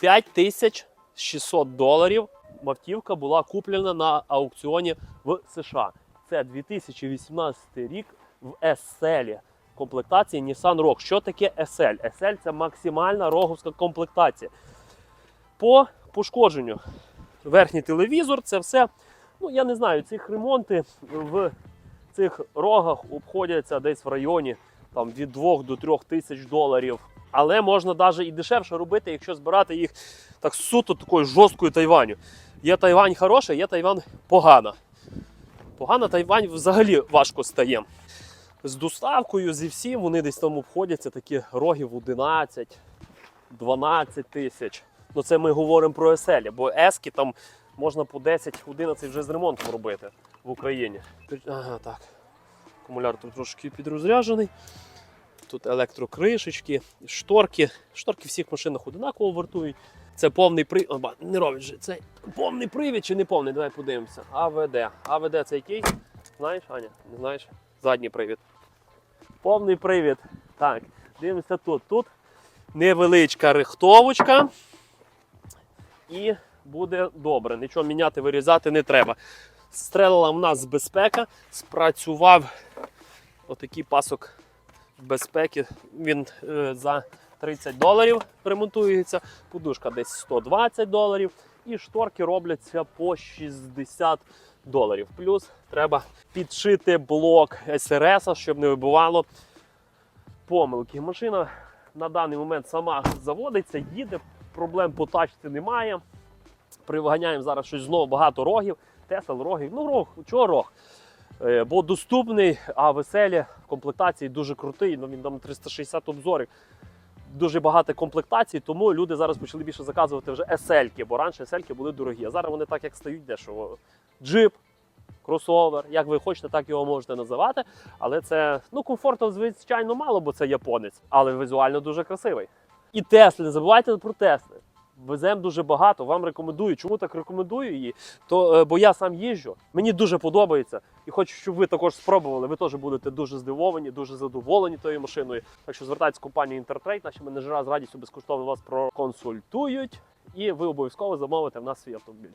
5600 доларів автівка була куплена на аукціоні в США. Це 2018 рік в SL комплектації Nissan Rogue. Що таке SL? SL це максимальна роговська комплектація. По пошкодженню верхній телевізор, це все. Ну, я не знаю, цих ремонти в цих рогах обходяться десь в районі там, від 2 до 3 тисяч доларів. Але можна навіть і дешевше робити, якщо збирати їх так суто такою жорсткою Тайваню. Є Тайвань хороша, є Тайвань погана. Погана Тайвань взагалі важко стає. З доставкою, зі всім вони десь там обходяться такі роги в 11, 12 тисяч. Ну це ми говоримо про еселі, бо ески там можна по 10-11 вже з ремонтом робити в Україні. Ага, так. Акумулятор трошки підрозряджений. Тут електрокришечки, шторки. Шторки в всіх машинах одинаково вартують. Це повний привід. Не робить. Це повний привід чи не повний? Давай подивимося. АВД. АВД це який? Знаєш, Аня? Не знаєш? Задній привід. Повний привід. Так, дивимося тут. Тут невеличка рихтовочка. І буде добре. Нічого міняти, вирізати не треба. Стрелила в нас безпека, спрацював отакий пасок безпеки. Він е, за 30 доларів ремонтується, подушка десь 120 доларів, і шторки робляться по 60 доларів. Плюс треба підшити блок СРС, щоб не вибивало помилки. Машина на даний момент сама заводиться, їде, проблем по тачці немає. Привганяємо зараз щось знову багато рогів. Тесел, рогів. Ну, рог, чого рог? Е, Бо доступний, а веселі комплектації дуже крутий. Ну, він там 360 обзорів. Дуже багато комплектацій, тому люди зараз почали більше заказувати вже SL-ки, бо раніше SL-ки були дорогі. А зараз вони так як стають дешево. Джип, кросовер, як ви хочете, так його можете називати. Але це ну, комфорту, звичайно, мало, бо це японець, але візуально дуже красивий. І Тесли, не забувайте про Тесли. Веземо дуже багато, вам рекомендую. Чому так рекомендую її? То, е, бо я сам їжджу, мені дуже подобається. І хочу, щоб ви також спробували. Ви теж будете дуже здивовані, дуже задоволені тою машиною. Так що звертайтесь в компанію Інтертрейд, наші менеджера з радістю безкоштовно вас проконсультують, і ви обов'язково замовите в нас свій автомобіль.